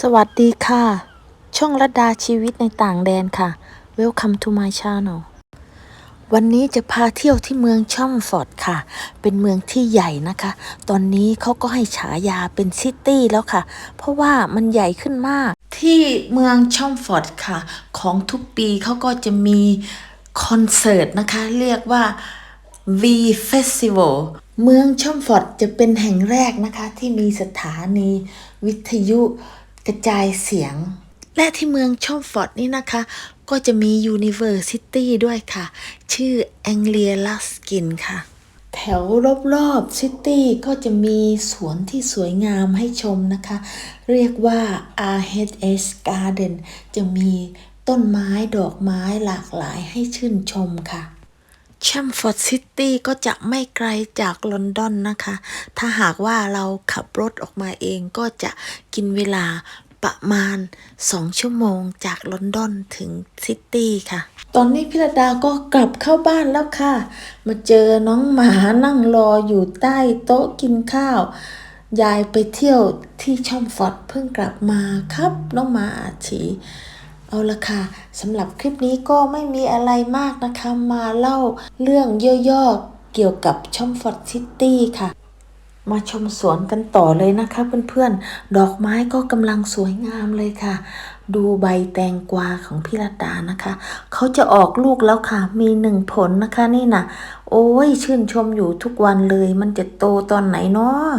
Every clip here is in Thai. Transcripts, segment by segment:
สวัสดีค่ะ ช่องระดาชีวิตในต่างแดนค่ะ Welcome to my channel วันนี้จะพาเที่ยวที่เมืองช่องฟอร์ดค่ะ เป็นเมืองที่ใหญ่นะคะ ตอนนี้เขาก็ให้ฉายาเป็นซิตี้แล้วค่ะ เพราะว่ามันใหญ่ขึ้นมาก ที่เมืองช่องฟอร์ดค่ะ ของทุกปีเขาก็จะมีคอนเสิร์ตนะคะ เรียกว่า V Festival เมืองช่องฟอร์ดจะเป็นแห่งแรกนะคะ ที่มีสถานีวิทยุ กระจายเสียง และที่เมืองชองฟอร์ดนี่นะคะ ก็จะมี University ด้วยค่ะ ชื่อ Anglia Ruskin ค่ะ แถวรอบๆซิตี้ก็จะมีสวนที่สวยงามให้ชมนะคะ เรียกว่า RHS Garden จะมีต้นไม้ดอกไม้หลากหลายให้ชื่นชมค่ะ แชมฟอร์ดซิตี้ก็จะไม่ไกลจากลอนดอนนะคะ ถ้าหากว่าเราขับรถออกมาเองก็จะกินเวลาประมาณ 2 ชั่วโมงจากลอนดอนถึงซิตี้ค่ะ ตอนนี้พิรดาก็กลับเข้าบ้านแล้วค่ะ มาเจอน้องหมานั่งรออยู่ใต้โต๊ะกินข้าว ยายไปเที่ยวที่ช่องฟอร์ดเพิ่งกลับมาครับ น้องหมาอาชี เอาละค่ะสำหรับคลิปนี้ก็ไม่มีอะไรมากนะคะ มาเล่าเรื่องย่อๆเกี่ยวกับชองฟอร์ดซิตี้ค่ะ มาชมสวนกันต่อเลยนะคะเพื่อนๆ ดอกไม้ก็กำลังสวยงามเลยค่ะ ดูใบแตงกวาของพี่รัตานะคะ เขาจะออกลูกแล้วค่ะ มีหนึ่งผลนะคะนี่นะโอ้ยชื่นชมอยู่ทุกวันเลย มันจะโตตอนไหนเนาะ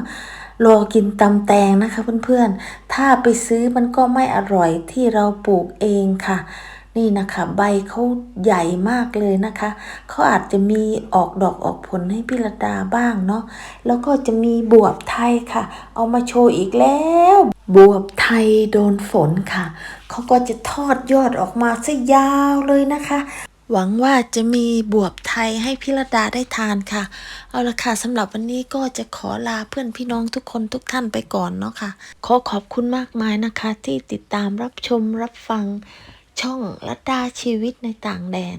รอกินตำแตงนะคะเพื่อนๆ ถ้าไปซื้อมันก็ไม่อร่อยที่เราปลูกเองค่ะ นี่นะคะ ใบเขาใหญ่มากเลยนะคะ เขาอาจจะมีออกดอกออกผลให้พี่ระดาบ้างเนาะ แล้วก็จะมีบวบไทยค่ะ เอามาโชว์อีกแล้วบวบไทยโดนฝนค่ะ เขาก็จะทอดยอดออกมาซะยาวเลยนะคะ หวังว่าจะมีบวบไทยให้พิรดาได้ทานค่ะ เอาละค่ะสำหรับวันนี้ก็จะขอลาเพื่อนพี่น้องทุกคนทุกท่านไปก่อนเนาะค่ะ ขอขอบคุณมากมายนะคะ ที่ติดตามรับชมรับฟังช่องรัดดาชีวิตในต่างแดน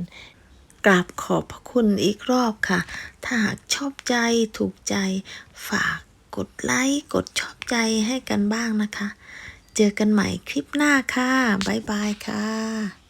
กราบขอบพระคุณอีกรอบค่ะ ถ้าหากชอบใจถูกใจฝากกดไลค์กดชอบใจให้กันบ้างนะคะ เจอกันใหม่คลิปหน้าค่ะ บ๊ายบายค่ะ